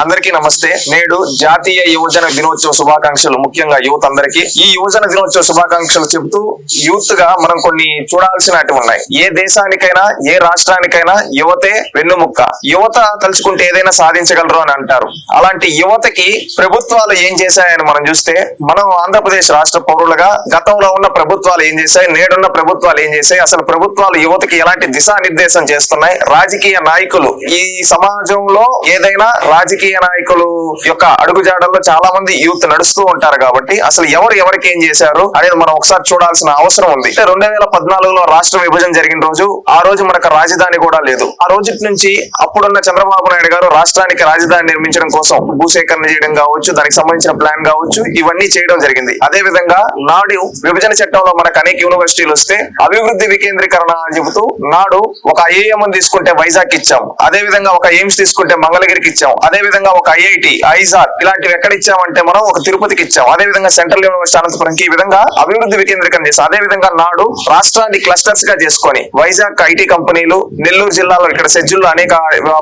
అందరికీ నమస్తే. నేడు జాతీయ యువజన దినోత్సవ శుభాకాంక్షలు. ముఖ్యంగా యూత్ అందరికీ. ఈ యువజన దినోత్సవ శుభాకాంక్షలు చెబుతూ యూత్గా మనం కొన్ని చూడాల్సినవి ఉన్నాయి. ఏ దేశానికైనా ఏ రాష్ట్రానికైనా యువతే వెన్నుముక్క. యువత తలుచుకుంటే ఏదైనా సాధించగలరు అని అంటారు. అలాంటి యువతకి ప్రభుత్వాలు ఏం చేశాయని మనం చూస్తే మనం ఆంధ్రప్రదేశ్ రాష్ట్ర పౌరులుగా గతంలో ఉన్న ప్రభుత్వాలు ఏం చేశాయి నేడున్న ప్రభుత్వాలు ఏం చేశాయి అసలు ప్రభుత్వాలు యువతకి ఎలాంటి దిశానిర్దేశం చేస్తున్నాయి? రాజకీయ నాయకులు ఈ సమాజంలో ఏదైనా రాజకీయ నాయకులు యొక్క అడుగుజాడల్లో చాలా మంది యూత్ నడుస్తూ ఉంటారు కాబట్టి అసలు ఎవరు ఎవరికి ఏం చేశారు అనేది మనం ఒకసారి చూడాల్సిన అవసరం ఉంది. రెండు వేల పద్నాలుగులో రాష్ట్ర విభజన జరిగిన రోజు ఆ రోజు మనకు రాజధాని కూడా లేదు. ఆ రోజు నుంచి అప్పుడున్న చంద్రబాబు నాయుడు గారు రాష్ట్రానికి రాజధాని నిర్మించడం కోసం భూసేకరణ చేయడం కావచ్చు దానికి సంబంధించిన ప్లాన్ కావచ్చు ఇవన్నీ చేయడం జరిగింది. అదే విధంగా నాడు విభజన చట్టంలో మనకు అనేక యూనివర్సిటీలు వస్తే అభివృద్ధి వికేంద్రీకరణ అని చెబుతూ నాడు ఒక ఐఏఎం తీసుకుంటే వైజాగ్ ఇచ్చాం. అదే విధంగా ఒక ఎయిమ్స్ తీసుకుంటే మంగళగిరికి ఇచ్చాం. అదే విధంగా ఒక ఐఐటి ఐజార్ ఇలాంటివి ఎక్కడ ఇచ్చామంటే మనం ఒక తిరుపతికి ఇచ్చాం. అదే విధంగా సెంట్రల్ యూనివర్సిటీ అనంతపురంకి ఈ విధంగా అభివృద్ధి వికేంద్రీకరణ చేస్తాం అదే విధంగా నాడు రాష్ట్రాన్ని క్లస్టర్స్గా చేసుకొని వైజాగ్ ఐటీ కంపెనీలు నెల్లూరు జిల్లాలో ఇక్కడ సెజ్జుల్లో అనేక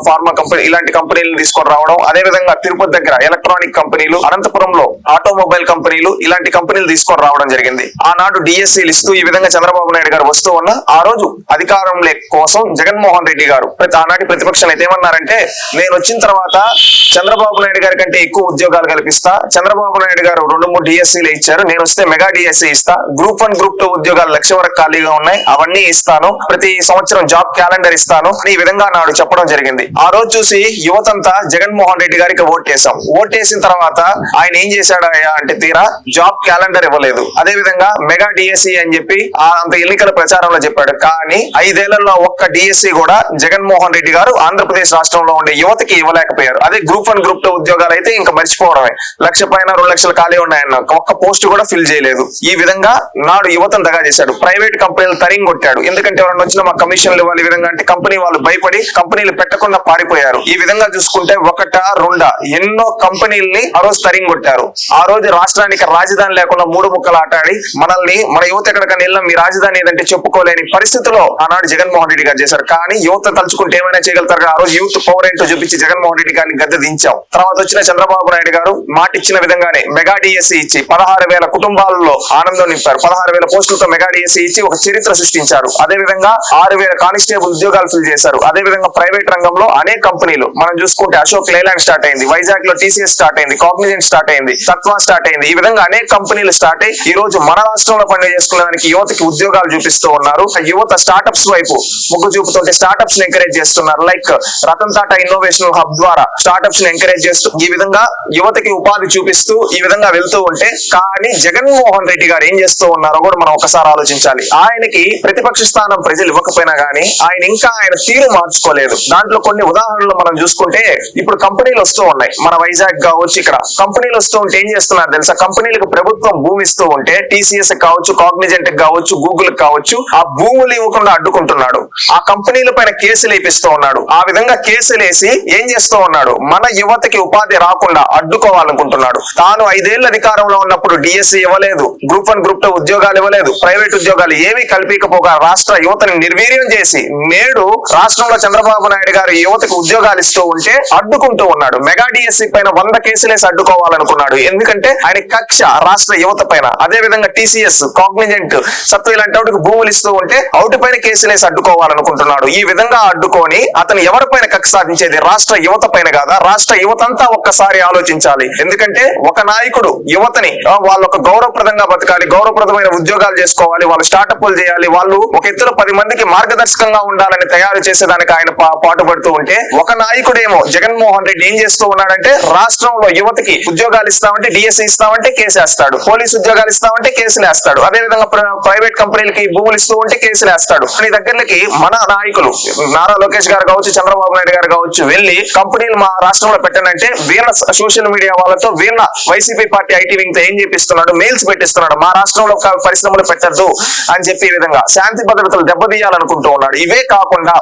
ఫార్మా కంపెనీ ఇలాంటి కంపెనీలు తీసుకొని రావడం అదే విధంగా తిరుపతి దగ్గర ఎలక్ట్రానిక్ కంపెనీలు అనంతపురంలో ఆటోమొబైల్ కంపెనీలు ఇలాంటి కంపెనీలు తీసుకొని రావడం జరిగింది. ఆనాడు డిఎస్సీలు ఇస్తూ ఈ విధంగా చంద్రబాబు నాయుడు గారు వస్తూ ఉన్న ఆ రోజు అధికారం కోసం జగన్మోహన్ రెడ్డి గారు ప్రతి ఆనాటి ప్రతిపక్షం అయితే ఏమన్నారంటే నేను వచ్చిన తర్వాత చంద్రబాబు నాయుడు గారి కంటే ఎక్కువ ఉద్యోగాలు కల్పిస్తా. చంద్రబాబు నాయుడు గారు రెండు మూడు డిఎస్సీలు ఇచ్చారు. నేను వస్తే మెగా డిఎస్సీ ఇస్తా. గ్రూప్ వన్ గ్రూప్ టూ ఉద్యోగాలు లక్ష వరకు ఖాళీగా ఉన్నాయి. అవన్నీ ఇస్తాను. ప్రతి సంవత్సరం జాబ్ క్యాలెండర్ ఇస్తాను. అని ఈ విధంగా నాడు చెప్పడం జరిగింది. ఆ రోజు చూసి యువతంతా జగన్మోహన్ రెడ్డి గారికి ఓటేసాం ఓటేసిన తర్వాత ఆయన ఏం చేశాడు అంటే తీరా జాబ్ క్యాలెండర్ ఇవ్వలేదు. అదే విధంగా మెగా డిఎస్సి అని చెప్పి ఆ అంత ఎన్నికల ప్రచారంలో చెప్పాడు. కానీ ఐదేళ్ళలో ఒక్క డిఎస్సి కూడా జగన్మోహన్ రెడ్డి గారు ఆంధ్రప్రదేశ్ రాష్ట్రంలో ఉండే యువతకి ఇవ్వలేకపోయారు. అదే గ్రూప్ వన్ గ్రూప్ టూ ఉద్యోగాలు అయితే ఇంకా మర్చిపోవడమే. లక్ష పైన రెండు లక్షలు ఖాళీ ఉన్నాయన్న ఒక్క పోస్ట్ కూడా ఫిల్ చేయలేదు. ఈ విధంగా నాడు యువతను దగా చేశాడు. ప్రైవేట్ కంపెనీలు తరింగ్ కొట్టాడు. ఎందుకంటే ఎవరైనా వచ్చిన మా కమిషన్లు ఇవ్వాలి విధంగా అంటే కంపెనీ వాళ్ళు భయపడి కంపెనీలు పెట్టకుండా పారిపోయారు. ఈ విధంగా చూసుకుంటే ఒకట రెండా ఎన్నో కంపెనీల్ని ఆ రోజు తరింగ్ కొట్టారు. ఆ రోజు రాష్ట్రానికి రాజధాని లేకుండా మూడు ముక్కలు ఆటాడి మనల్ని మన యువత ఎక్కడికైనా వెళ్ళాం మీ రాజధాని ఏదంటే చెప్పుకోలేని పరిస్థితిలో ఆనాడు జగన్మోహన్ రెడ్డి గారు చేశారు. కానీ యువత తలుచుకుంటే ఏమైనా చేయగలుగుతారు ఆ రోజు యూత్ పవర్ ఏంటో చూపించి జగన్మోహన్ రెడ్డి గారిని గద్దె దించాం తర్వాత వచ్చిన చంద్రబాబు నాయుడు గారు మాటిచ్చిన విధంగానే మెగా డిఎస్సి ఇచ్చి పదహారు వేల కుటుంబాలలో ఆనందం నింపారు. పదహారు వేల పోస్టులతో మెగా డిఎస్సి ఇచ్చి ఒక చరిత్ర సృష్టించారు. అదే విధంగా ఆరు వేల కానిస్టేబుల్ ఉద్యోగాలు ఫిల్ చేశారు. అదే విధంగా ప్రైవేట్ రంగంలో అనేక కంపెనీలు మనం చూసుకుంటే అశోక్ లేలాండ్ స్టార్ట్ అయింది వైజాగ్లో టీసీఎస్ స్టార్ట్ అయింది కాగ్నిజెంట్ స్టార్ట్ అయింది తత్వా స్టార్ట్ అయింది. ఈ విధంగా అనేక కంపెనీలు స్టార్ట్ అయ్యి ఈ రోజు మన రాష్ట్రంలో పని చేసుకునేదానికి యువతకి ఉద్యోగాలు చూపిస్తూ ఉన్నారు. ఆ యువత స్టార్టప్స్ వైపు మొగ్గు చూపుతుంటే స్టార్టప్స్ ఎంకరేజ్ చేస్తున్నారు. Like Ratan Tata innovation hub ద్వారా స్టార్ట్ స్టార్టప్స్ని ఎంకరేజ్ చేస్తూ ఈ విధంగా యువతకి ఉపాధి చూపిస్తూ ఈ విధంగా వెళ్తూ ఉంటే కానీ జగన్మోహన్ రెడ్డి గారు ఏం చేస్తూ ఉన్నారో కూడా మనం ఒకసారి ఆలోచించాలి. ఆయనకి ప్రతిపక్ష స్థానం ప్రజలు ఇవ్వకపోయినా గానీ ఆయన ఇంకా ఆయన తీరు మార్చుకోలేదు. దాంట్లో కొన్ని ఉదాహరణలు మనం చూసుకుంటే ఇప్పుడు కంపెనీలు వస్తూ ఉన్నాయి. మన వైజాగ్ కావచ్చు ఇక్కడ. కంపెనీలు వస్తూ ఉంటే ఏం చేస్తున్నారు తెలుసా? కంపెనీలకు ప్రభుత్వం భూమి ఇస్తూ ఉంటే టీసీఎస్ కావచ్చు కాగ్నిజెంట్ కావచ్చు గూగుల్ కావచ్చు ఆ భూములు ఇవ్వకుండా అడ్డుకుంటున్నాడు. ఆ కంపెనీల పైన కేసులు వేపిస్తూ ఉన్నాడు. ఆ విధంగా కేసులు వేసి ఏం చేస్తూ ఉన్నాడు? మన యువతకి ఉపాధి రాకుండా అడ్డుకోవాలనుకుంటున్నాడు. తాను ఐదేళ్ళ అధికారంలో ఉన్నప్పుడు డిఎస్సి ఇవ్వలేదు గ్రూప్ వన్ గ్రూప్ టూ ఉద్యోగాలు ఇవ్వలేదు ప్రైవేట్ ఉద్యోగాలు ఏమీ కల్పించకపోగా రాష్ట్ర యువతని నిర్వీర్యం చేసి నేడు రాష్ట్రంలో చంద్రబాబు నాయుడు గారు యువతకు ఉద్యోగాలు ఇస్తూ ఉంటే అడ్డుకుంటూ ఉన్నాడు. మెగా డిఎస్సి పైన వంద కేసులేసి అడ్డుకోవాలనుకున్నాడు. ఎందుకంటే ఆయన కక్ష రాష్ట్ర యువత పైన. అదే విధంగా టీసీఎస్ కాగ్నిజెంట్ సత్తు ఇలాంటి వాటికి భూములు ఇస్తూ ఉంటే అవుటి పైన కేసులేసి అడ్డుకోవాలనుకుంటున్నాడు. ఈ విధంగా అడ్డుకొని అతను ఎవరిపైన కక్ష సాధించేది? రాష్ట్ర యువత పైన కాదా? రాష్ట్ర యువతంతా ఒక్కసారి ఆలోచించాలి. ఎందుకంటే ఒక నాయకుడు యువతని ఆ, ఒక గౌరవప్రదంగా బతకాలి గౌరవప్రదమైన ఉద్యోగాలు చేసుకోవాలి వాళ్ళు స్టార్టప్లు చేయాలి వాళ్ళు ఒక ఎత్తులో పది మందికి మార్గదర్శకంగా ఉండాలని తయారు చేసేదానికి ఆయన పా- పాటుపడుతూ ఉంటే ఒక నాయకుడేమో జగన్మోహన్ రెడ్డి ఏం చేస్తూ ఉన్నాడంటే రాష్ట్రంలో యువతకి ఉద్యోగాలు ఇస్తామంటే డిఎస్సి ఇస్తామంటే కేసేస్తాడు పోలీస్ ఉద్యోగాలు ఇస్తామంటే కేసులు వేస్తాడు అదే విధంగా ప్ర- ప్రైవేట్ కంపెనీలకి భూములు ఇస్తూ ఉంటే కేసులు వేస్తాడు. నీ దగ్గరకి మన నాయకులు నారా లోకేష్ గారు కావచ్చు చంద్రబాబు నాయుడు గారు కావచ్చు వెళ్ళి కంపెనీలు మా రాష్ట్రంలో పెట్టనంటే వీళ్ళ సోషల్ మీడియా వాళ్ళతో వీళ్ళ వైసీపీ పార్టీ ఐటీ వింగ్తో ఏం చెప్పిస్తున్నాడు మెయిల్స్ పెట్టిస్తున్నాడు. మా రాష్ట్రంలో ఒక పరిశ్రమలు పెట్టద్దు అని చెప్పి ఈ విధంగా శాంతి భద్రతలు దెబ్బతీయాలనుకుంటూ ఉన్నాడు. ఇవే కాకుండా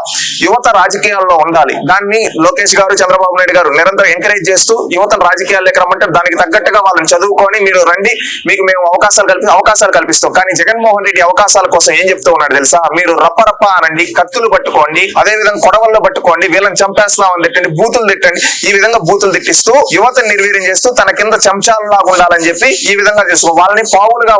యువత రాజకీయాల్లో ఉండాలి. దాన్ని లోకేష్ గారు చంద్రబాబు నాయుడు గారు నిరంతరం ఎంకరేజ్ చేస్తూ యువతను రాజకీయాల్లోకి రమ్మంటే దానికి తగ్గట్టుగా వాళ్ళని చదువుకొని మీరు రండి. మీకు మేము అవకాశాలు కల్పి అవకాశాలు కల్పిస్తాం. కానీ జగన్మోహన్ రెడ్డి అవకాశాల కోసం ఏం చెప్తూ ఉన్నాడు తెలుసా? మీరు రప్పరప్ప అనండి కత్తులు పట్టుకోండి అదే విధంగా కొడవల్లో పట్టుకోండి వీళ్ళని చంపేస్తామని తిట్టండి బూతులు తిట్టండి ఈ విధంగా బూతులు తిట్టిస్తూ యువతను నిర్వీర్యం చేస్తూ తన కింద చెంచాలలాగా ఉండాలని చెప్పి ఈ విధంగా చేసుకో వాళ్ళని పావులుగా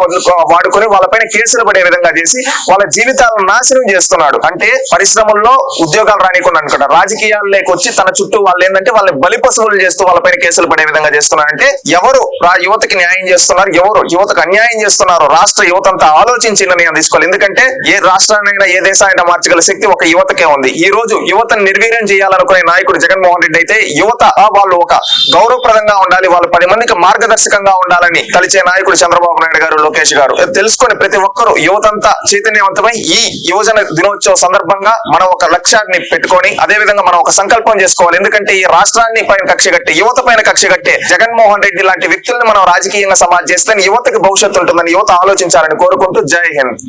వాడుకొని వాళ్ళపైన కేసులు పడే విధంగా చేసి వాళ్ళ జీవితాలను నాశనం చేస్తున్నాడు. అంటే పరిశ్రమల్లో ఉద్యోగాలు రానికుండా అనుకుంటా రాజకీయాల్లోకి వచ్చి తన చుట్టూ వాళ్ళు ఏంటంటే వాళ్ళని బలి పశువులు చేస్తూ వాళ్ళపైన కేసులు పడే విధంగా చేస్తున్నారంటే ఎవరు యువతకి న్యాయం చేస్తున్నారు ఎవరు యువతకు అన్యాయం చేస్తున్నారు రాష్ట్ర యువత అంతా ఆలోచించి నిర్ణయం తీసుకోవాలి. ఎందుకంటే ఏ రాష్ట్రాన్నైనా ఏ దేశాన్ని మార్చగల శక్తి ఒక యువతకే ఉంది. ఈ రోజు యువతను నిర్వీర్యం చేయాలనుకునే నాయకుడు జగన్మోహన్ రెడ్డి అయితే యువత వాళ్ళు ఒక గౌరవప్రదంగా ఉండాలి వాళ్ళు పది మందికి మార్గదర్శకంగా ఉండాలని తలిచే నాయకుడు చంద్రబాబు నాయుడు గారు లోకేష్ గారు. తెలుసుకొని ప్రతి ఒక్కరూ యువతంతా చైతన్యవంతమై ఈ యువజన దినోత్సవ సందర్భంగా మనం ఒక లక్ష్యాన్ని పెట్టుకొని అదే విధంగా మనం ఒక సంకల్పం చేసుకోవాలి. ఎందుకంటే ఈ రాష్ట్రాన్ని పైన కక్ష కట్టి యువత పైన కక్ష కట్టే జగన్మోహన్ రెడ్డి లాంటి వ్యక్తుల్ని మనం రాజకీయంగా సమాజ్ చేస్తే యువతకి భవిష్యత్తు ఉంటుందని యువత ఆలోచించాలని కోరుకుంటూ జై హింద్.